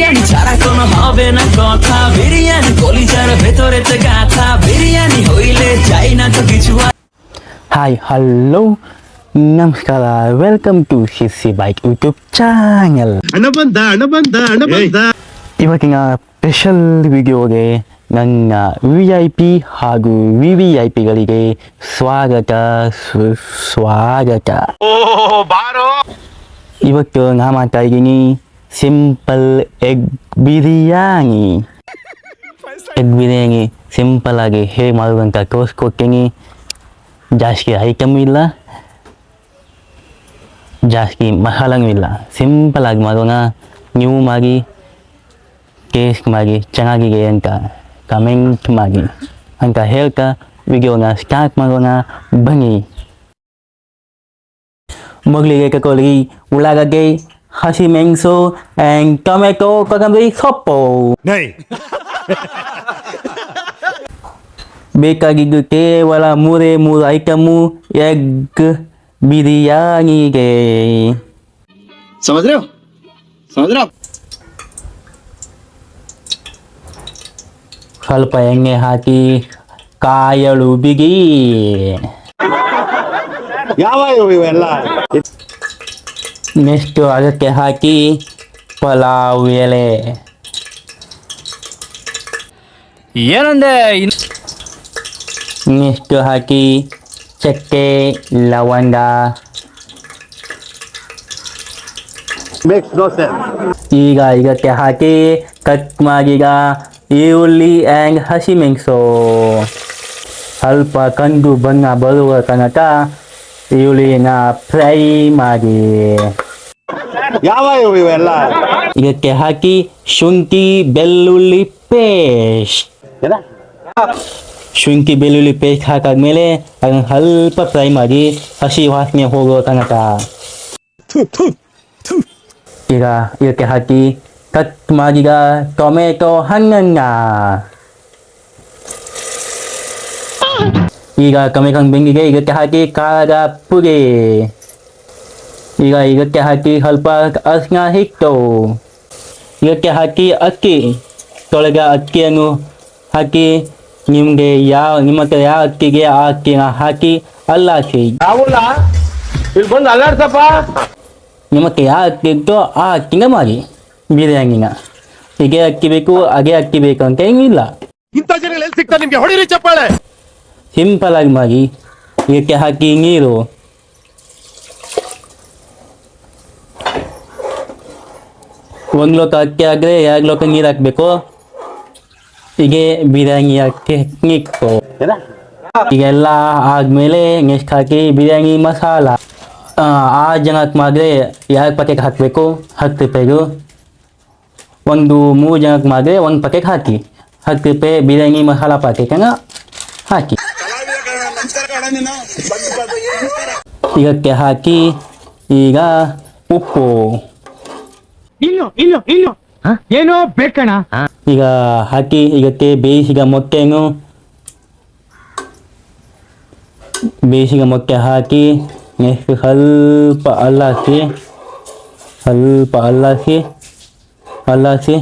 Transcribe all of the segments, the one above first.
বিরিয়ানি ছাড়া কোনো হবে না কথা বিরিয়ানি কলিজার ভেতরেতে গাথা বিরিয়ানি হইলে চাই না তো কিছু আর ಹಾಯ್ ಹಲೋ ನಮಸ್ಕಾರ welcome to ಶಿಸಿ bike YouTube channel ಹಣ ಬಂದ ಹಣ ಬಂದ ಹಣ ಬಂದ ಇವತ್ತಿನ ಸ್ಪೆಷಲ್ ವಿಡಿಯೋಗೆ ನನ್ನ ವಿ ಐ ಪಿ ಹಾಗೂ ವಿ ವಿ ಐ ಪಿಗಳಿಗೆ ಸ್ವಾಗತ ಸುಸ್ವಾಗತ ಇವತ್ತು ನಾ ಮಾಡ್ತಾ ಇದ್ದೀನಿ simple egg biryani egg biryani simple ಆಗಿ ಹೇಗೆ ಮಾಡೋದಂತ ತೋರಿಸ್ಕೊಡ್ತೀನಿ. ಜಾಸ್ತಿ ಐಟಮ್ ಇಲ್ಲ. ಜಾಸ್ತಿ ಮಸಾಲನೂ ಇಲ್ಲ. ಸಿಂಪಲ್ ಆಗಿ ಮಾಡೋಣ. ನೀವು ಮಾಡಿ ಟೇಸ್ಟ್ ಮಾಡಿ ಚೆನ್ನಾಗಿದೆ ಅಂತ ಕಮೆಂಟ್ ಮಾಡಿ ಅಂತ ಹೇಳ್ತಾ ವಿಡಿಯೋನ ಸ್ಟಾರ್ಟ್ ಮಾಡೋಣ. ಬನ್ನಿ. ಮೊದಲಿಗೆ ತಗೊಳ್ಳಿ ಉಳ್ಳಾಗಡ್ಡೆ Hashi Mengsu, and Tomeko Kakambi Sopo. Nay! ಬೇಕಾಗಿದ್ದಕ್ಕೆ ಒಳ ಮೂರೇ ಮೂರು ಐಟಮು ಎಗ್ ಬಿರಿಯಾನಿಗೆ ಸಮುದ್ರ ಸಮುದ್ರ ಸ್ವಲ್ಪ ಎಣ್ಣೆ ಹಾಕಿ ಕಾಯಲು ಬಿಗಿ ಯಾವ ಇವೆಲ್ಲ ನೆಕ್ಸ್ಟು ಅದಕ್ಕೆ ಹಾಕಿ ಪಲಾವ್ ಎಲೆ ಏನಂದೆ ನೆಕ್ಸ್ಟು ಹಾಕಿ ಚಕ್ಕೆ ಲವಂಗ ಮೇಕ್ಸ್ ನೋ ಸೆನ್ಸ್ ಈಗ ಇದಕ್ಕೆ ಹಾಕಿ ಕಟ್ ಮಾಡಿದ ಈರುಳ್ಳಿ ಆ್ಯಂಡ್ ಹಸಿಮೆಣಸು ಸ್ವಲ್ಪ ಕಂದು ಬಣ್ಣ ಬರುವ ತನಕ ಈರುಳ್ಳಿನ ಫ್ರೈ ಮಾಡಿ. ಯಾವ ಇವು ಇವೆಲ್ಲ? ಇದಕ್ಕೆ ಹಾಕಿ ಶುಂಠಿ ಬೆಳ್ಳುಳ್ಳಿ ಪೇಸ್ಟ್. ಶುಂಠಿ ಬೆಳ್ಳುಳ್ಳಿ ಪೇಸ್ಟ್ ಹಾಕಾದ್ಮೇಲೆ ಅದನ್ನು ಸ್ವಲ್ಪ ಫ್ರೈ ಮಾಡಿ ಹಸಿ ವಾಸನೆ ಹೋಗೋ ತನಕ. ಈಗ ಇದಕ್ಕೆ ಹಾಕಿ ಕಟ್ ಮಾಡಿದ ಟೊಮೆಟೊ ಹಣ್ಣನ್ನ. ಈಗ ಟೊಮೆಟೊ ಬೆಂಗಿಗೆ ಇದಕ್ಕೆ ಹಾಕಿ ಕಾಗ ಪುಡಿ ಈಗ ಇದಕ್ಕೆ ಹಾಕಿ ಸ್ವಲ್ಪ ಅರಿಶಿನ ಹಿಟ್ಟು. ಇದಕ್ಕೆ ಹಾಕಿ ಅಕ್ಕಿ. ತೊಳೆದ ಅಕ್ಕಿಯನ್ನು ಹಾಕಿ ನಿಮಗೆ ಯಾವ ನಿಮ್ಮ ಹತ್ರ ಯಾವ ಅಕ್ಕಿಗೆ ಆ ಅಕ್ಕಿನ ಹಾಕಿ ಅಲ್ಲಾಕಿ. ಯಾವಲ್ಲ ಇಲ್ಲಿ ಬಂದು ಅಲ್ಲಾಡ್ಸಪ್ಪ. ಹತ್ರ ಯಾವ ಅಕ್ಕಿ ಇತ್ತೋ ಆ ಅಕ್ಕಿನ ಮಾಡಿ ಬಿರಿಯಾನಿನ. ಹೀಗೆ ಅಕ್ಕಿ ಬೇಕು ಹಾಗೆ ಅಕ್ಕಿ ಬೇಕು ಅಂತ ಏನಿಲ್ಲ. ಇಂಥ ಜನಗಳು ಎಲ್ಲಿ ಸಿಗ್ತಾರೆ ನಿಮಗೆ? ಹೊಡಿರಿ ಚಪ್ಪಾಳೆ. ಸಿಂಪಲ್ ಆಗಿ ಮಾಡಿ ಇದಕ್ಕೆ ಹಾಕಿ ನೀರು. ಒಂದು ಲೋಕ ಅಕ್ಕಿ ಆದರೆ ಎರಡು ಲೋಕ ನೀರು ಹಾಕಬೇಕು. ಹೀಗೆ ಬಿರಿಯಾನಿ ಅಕ್ಕಿ ಈಗೆಲ್ಲ ಆದಮೇಲೆ ನೆಕ್ಸ್ಟ್ ಹಾಕಿ ಬಿರಿಯಾನಿ ಮಸಾಲ. ಆ, ಆ ಜನಕ್ಕೆ ಮಾಡಿದ್ರೆ ಎರಡು ಪ್ಯಾಕೆಟ್ ಹಾಕಬೇಕು. ಹತ್ತು ರೂಪಾಯಿದು ಒಂದು ಮೂರು ಜನಕ್ಕೆ ಮಾಡಿದ್ರೆ ಒಂದು ಪ್ಯಾಕೆಟ್ ಹಾಕಿ. ಹತ್ತು ರೂಪಾಯಿ ಬಿರಿಯಾನಿ ಮಸಾಲ ಪ್ಯಾಕೆಟನ್ನು ಹಾಕಿ. ಇದಕ್ಕೆ ಹಾಕಿ ಈಗ ಉಪ್ಪು ಇನ್ನು ಇಲ್ಲೋ ಇಲ್ಲೋ ಏನೋ ಬೇಕಣ ಈಗ ಹಾಕಿ ಇದಕ್ಕೆ ಬೇಯಿಸಿದ ಮೊಟ್ಟೆಯನ್ನು ಬೇಯಿಸಿದ ಮೊಟ್ಟೆ ಹಾಕಿ ನೆಕ್ಸ್ಟ್ ಸ್ವಲ್ಪ ಅಲ್ಲಾಸಿ ಸ್ವಲ್ಪ ಅಲ್ಲಾಸಿ ಅಲ್ಲಾಸಿ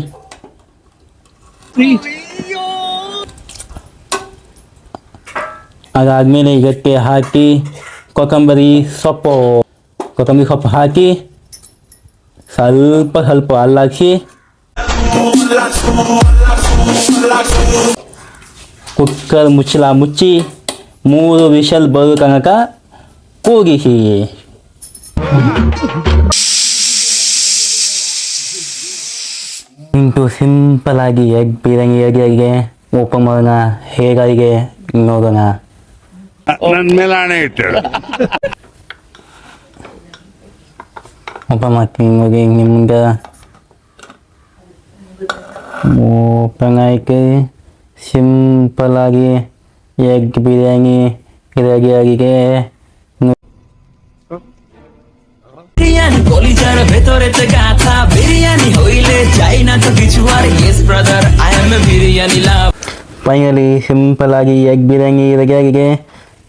ಅದಾದಮೇಲೆ ಇದಕ್ಕೆ ಹಾಕಿ ಕೊತ್ತಂಬರಿ ಸೊಪ್ಪು ಕೊತ್ತಂಬರಿ ಸೊಪ್ಪು ಹಾಕಿ ಸ್ವಲ್ಪ ಸ್ವಲ್ಪ ಅಲ್ಲಾಸಿ ಕುಕ್ಕರ್ ಮುಚ್ಚಲ ಮುಚ್ಚಿ ಮೂರು ವಿಷಲ್ ಬರೋ ತನಕ ಕೂಗಿಸಿ ಇಂಟು ಸಿಂಪಲ್ ಆಗಿ ಎಗ್ ಬಿರಿಯಾನಿ ಹೇಗೆ ಓಪನ್ ಮಾಡೋಣ ಹೇಗಾಗಿದೆ ನೋಡೋಣ ನನ್ನ ಮೇಲೆ ಹಣೆ ಇಟ್ಟಳು ಓಪನ್ ಮಾಡ್ತೀನಿ ನೋಡಿ ನಿಮ್ಗೆ ಓಪನ್ ಆಯ್ಕೆ ಸಿಂಪಲ್ ಆಗಿ ಎಗ್ ಬಿರಿಯಾನಿ ರೆಡಿ ಆಗಿದೆ বিরিয়ানি কলিজার ভেতরেতে গাথা বিরিয়ানি হইলে চাই না তো কিছু আর yes brother I am a biryani love finally simple ಆಗಿ ಎಗ್ ಬಿರಿಯಾನಿ ರೆಡಿ ಆಗಿದೆ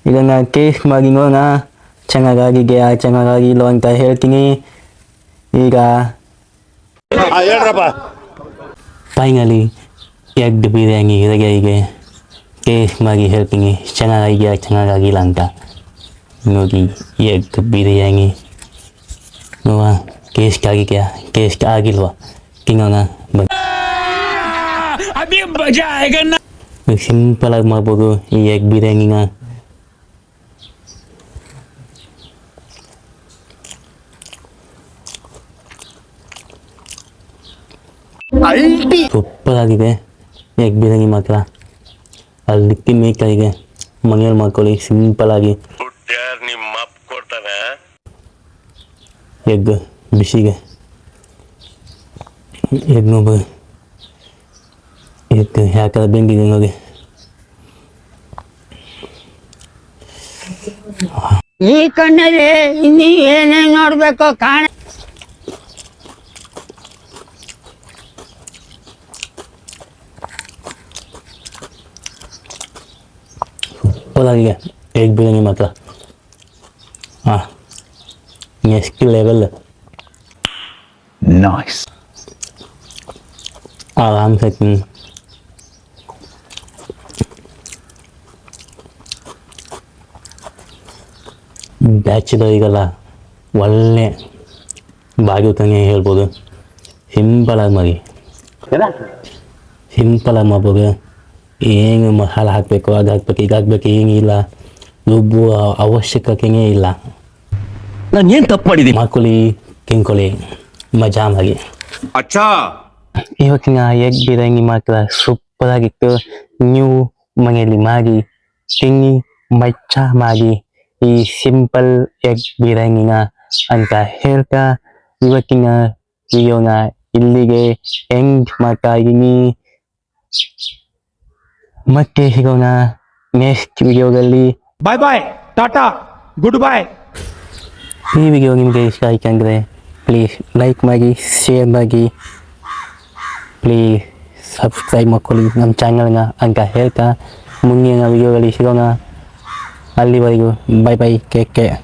ಇದನ್ನು ಟೇಸ್ಟ್ ಮಾಡಿ ನೋಡೋಣ ಚೆನ್ನಾಗಾಗಿದೆಯಾ ಚೆನ್ನಾಗಾಗಿಲ್ಲ ಅಂತ ಹೇಳ್ತೀನಿ ಈಗ ಹೇಳ್ರಪ್ಪ ಫೈನಲಿ ಎಗ್ ಬಿರಿಯಾನಿ ರೆಡಿಯಾಗಿದೆ ಟೇಸ್ಟ್ ಮಾಡಿ ಹೇಳ್ತೀನಿ ಚೆನ್ನಾಗಿದೆಯಾ ಚೆನ್ನಾಗಾಗಿಲ್ಲ ಅಂತ ನೋಡಿ ಎಗ್ ಬಿರಿಯಾನಿ ನೋವ ಟೇಸ್ಟ್ ಆಗಿದೆಯಾ ಟೇಸ್ಟ್ ಆಗಿಲ್ವಾ ತಿನ್ನೋಣ ಬನ್ನಿ ಸಿಂಪಲ್ ಆಗಿ ಮಾಡ್ಬೋದು ಈ ಎಗ್ ಬಿರಿಯಾನಿನ ಅಲ್ಟಿ ಸೂಪರ್ ಆಗಿದೆ ಎಗ್ ಬಿರಿಯಾನಿ ಮಾತ್ರ. ಅಲ್ಲಿ ಮೇಕಾಯಿಗೆ ಮನೆಯಲ್ಲಿ ಮಾಡ್ಕೊಳ್ಳಿ ಸಿಂಪಲ್ ಆಗಿ. ಯಾರ್ ನಿಮ್ಮ ಅಪ್ಪ ಕೊಡ್ತಾನೆ? ಎಗ್ ಬಿಸಿಗೆ. ಎಗ್ ನೋಬ ಎಗ್ ಯಾಕಲ್ಲ ಬೆಂಗಿದೆ ನೋಡಿ. ಈ ಕಣ್ಣಲ್ಲಿ ಇನ್ನೀ ಏನೇನು ನೋಡ್ಬೇಕು ಕಾಣ ಸೂಪರ್ ಆಗಿದೆ ಎಗ್ ಬಿರಿಯಾನಿ ಮಾತ್ರ ಹಾಂ ನೆಕ್ಸ್ಟ್ ಲೆವೆಲ್ ನಾಯ್ಸ್ ಆರಾಮ್ से ತಿನ್ನು ಬ್ಯಾಚುಲರಿಗೆಲ್ಲ ಒಳ್ಳೆ ಬಾಗಿತಾನೆ ಹೇಳ್ಬೋದು ಸಿಂಪಲಾಗಿ ಮಾಡಿ ಸಿಂಪಲಾಗಿ ಮಾಡ್ಬೋದು ಏನು ಮಸಾಲ ಹಾಕಬೇಕು ಅದು ಹಾಕ್ಬೇಕು ಈಗ ಹಾಕ್ಬೇಕು ಏನಿಲ್ಲ ರುಬ್ಬುವ ಅವಶ್ಯಕತೆಯೇ ಇಲ್ಲ. ನಾನು ಏನು ತಪ್ಪು ಮಾಡಿದ್ದೀನಿ? ಮಾಡ್ಕೊಳ್ಳಿ ತಿನ್ಕೊಳ್ಳಿ ಮಜಾ ಮಾಡಿ ಅಚ್ಚಾ! ಇವತ್ತಿನ ಎಗ್ ಬಿರಿಯಾನಿ ಮಾತ್ರ ಸೂಪರ್ ಆಗಿತ್ತು. ನೀವು ಮನೆಯಲ್ಲಿ ಮಾಡಿ ತಿನ್ನಿ ಮಚ್ಚ ಮಾಡಿ ಈ ಸಿಂಪಲ್ ಎಗ್ ಬಿರಿಯಾನಿನ ಅಂತ ಹೇಳ್ತಾ ಇವತ್ತಿನ ವಿಡಿಯೋನ ಇಲ್ಲಿಗೆ ಎಂಡ್ ಮಾಡ್ತಾ ಇದ್ದೀನಿ. ಮತ್ತೆ ಸಿಗೋಣ ನೆಕ್ಸ್ಟ್ ವಿಡಿಯೋದಲ್ಲಿ ಬಾಯ್ ಬಾಯ್ ಟಾಟಾ ಗುಡ್ ಬಾಯ್ ಈ ವಿಡಿಯೋ ನಿಮಗೆ ಇಷ್ಟ ಆಯ್ತು ಅಂದರೆ ಪ್ಲೀಸ್ ಲೈಕ್ ಮಾಡಿ ಶೇರ್ ಮಾಡಿ. ಪ್ಲೀಸ್ ಸಬ್ಸ್ಕ್ರೈಬ್ ಮಾಡ್ಕೊಳ್ಳಿ ನಮ್ಮ ಚಾನಲ್ನ ಅಂತ ಹೇಳ್ತಾ ಮುಂದಿನ ವಿಡಿಯೋಗಳಲ್ಲಿ ಸಿಗೋಣ. ಅಲ್ಲಿವರೆಗೂ ಬೈ ಬೈ ಕೆ ಕೇರ್